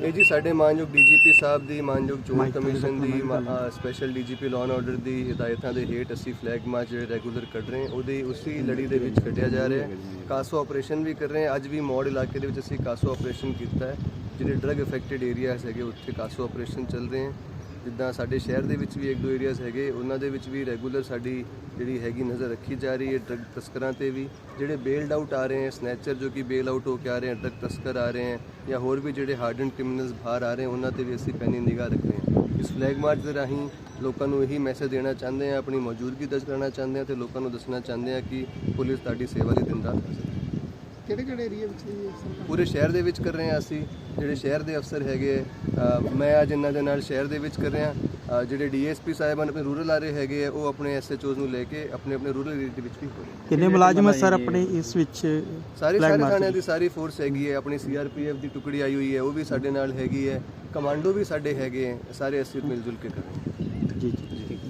ਇਹ ਜੀ ਸਾਡੇ ਮਾਨਯੋਗ ਡੀਜੀਪੀ ਸਾਹਿਬ ਦੀ ਮਾਨਯੋਗ ਚੋਣ commission the special DGP law and order ਦੀ ਹਦਾਇਤਾਂ ਦੇ ਹੇਠ ਅਸੀਂ ਫਲੈਗ ਮਾਰਚ ਜਿਹੜੇ ਰੈਗੂਲਰ ਕੱਢ ਰਹੇ ਹਾਂ ਉਹਦੀ ਉਸੇ ਲੜੀ ਦੇ ਵਿੱਚ ਕੱਢਿਆ ਜਾ ਰਿਹਾ ਹੈ। ਕਾਸੋ ਆਪਰੇਸ਼ਨ ਵੀ ਕਰ ਰਹੇ ਹਾਂ ਅੱਜ ਵੀ ਮੌੜ ਇਲਾਕੇ ਦੇ ਵਿੱਚ ਅਸੀਂ ਕਾਸੋ ਆਪਰੇਸ਼ਨ ਕੀਤਾ ਹੈ ਜਿਹੜੇ ਡਰਗ ਅਫੈਕਟਡ ਏਰੀਆਜ਼ ਹੈਗੇ ਉੱਥੇ ਕਾਸੋ ਆਪਰੇਸ਼ਨ ਚੱਲ ਰਹੇ ਹਨ ਜਿੱਦਾਂ ਸਾਡੇ ਸ਼ਹਿਰ ਦੇ ਵਿੱਚ ਵੀ ਇੱਕ ਦੋ ਏਰੀਆਜ਼ ਹੈਗੇ, ਉਹਨਾਂ ਦੇ ਵਿੱਚ ਵੀ ਰੈਗੂਲਰ ਸਾਡੀ ਜਿਹੜੀ ਹੈਗੀ ਨਜ਼ਰ ਰੱਖੀ ਜਾ ਰਹੀ ਹੈ ਡਰਗ ਤਸਕਰਾਂ ਤੇ ਵੀ, ਜਿਹੜੇ ਬੇਲਡ ਆਊਟ ਆ ਰਹੇ ਹਨ ਸਨੈਚਰ ਜੋ ਕਿ ਬੇਲ ਆਊਟ ਹੋ ਕੇ ਆ ਰਹੇ ਹਨ ਡਰਗ ਤਸਕਰ ਆ ਰਹੇ ਹਨ ਜਾਂ ਹੋਰ ਵੀ ਜਿਹੜੇ ਹਾਰਡਨ ਕ੍ਰਿਮੀਨਲਸ ਬਾਹਰ ਆ ਰਹੇ ਹਨ ਉਹਨਾਂ ਤੇ ਵੀ ਅਸੀਂ ਪੈਣੀ ਨਿਗਾਹ ਰੱਖ ਰਹੇ ਹਾਂ। ਇਸ ਫਲੈਗ ਮਾਰਚ ਦੇ ਰਾਹੀਂ ਲੋਕਾਂ ਨੂੰ ਇਹੀ ਮੈਸੇਜ ਦੇਣਾ ਚਾਹੁੰਦੇ ਹਾਂ, ਆਪਣੀ ਮੌਜੂਦਗੀ ਦਰਜ ਕਰਨਾ ਚਾਹੁੰਦੇ ਹਾਂ ਤੇ ਲੋਕਾਂ ਨੂੰ ਦੱਸਣਾ ਚਾਹੁੰਦੇ ਹਾਂ ਕਿ ਪੁਲਿਸ ਤੁਹਾਡੀ ਸੇਵਾ ਲਈ ਦਿਨ ਰਾਤ ਹਾਜ਼ਰ ਕਿਹੜੇ ਕਿਹੜੇ ਏਰੀਆ ਵਿੱਚ ਇਹ ਸਰਕਾਰ? ਪੂਰੇ ਸ਼ਹਿਰ ਦੇ ਵਿੱਚ ਕਰ ਰਹੇ ਹਾਂ ਅਸੀਂ। ਜਿਹੜੇ ਸ਼ਹਿਰ ਦੇ ਅਫਸਰ ਹੈਗੇ ਅ, ਮੈਂ ਅੱਜ ਇਹਨਾਂ ਦੇ ਨਾਲ ਸ਼ਹਿਰ ਦੇ ਵਿੱਚ ਕਰ ਰਿਹਾ। ਅ, ਜਿਹੜੇ ਡੀਐਸਪੀ ਸਾਹਿਬਾਨ ਆਪਣੇ ਰੂਰਲ ਆ ਰਹੇ ਹੈਗੇ ਆ ਉਹ ਆਪਣੇ ਐਸਐਚਓਜ਼ ਨੂੰ ਲੈ ਕੇ ਆਪਣੇ ਆਪਣੇ ਰੂਰਲ ਏਰੀਆ ਦੇ ਵਿੱਚ ਵੀ ਹੋ ਰਹੇ ਕਿੰਨੇ ਮੁਲਾਜ਼ਮ ਹੈ ਸਰ ਆਪਣੇ ਇਸ ਵਿੱਚ ਸਾਰੇ flag ਸਾਰੇ march ਥਾਣਿਆਂ ਦੀ ਸਾਰੀ ਫੋਰਸ ਹੈਗੀ ਹੈ ਆਪਣੀ ਸੀਆਰਪੀਐਫ ਦੀ ਟੁਕੜੀ ਆਈ ਹੋਈ ਹੈ ਉਹ ਵੀ ਸਾਡੇ ਨਾਲ ਹੈਗੀ ਹੈ। ਕਮਾਂਡੋ ਵੀ ਸਾਡੇ ਹੈਗੇ ਹੈ ਸਾਰੇ ਅਸੀਂ ਮਿਲ ਜੁਲ ਕੇ ਕਰ ਰਹੇ ਹਾਂ। ਜੀ ਜੀ।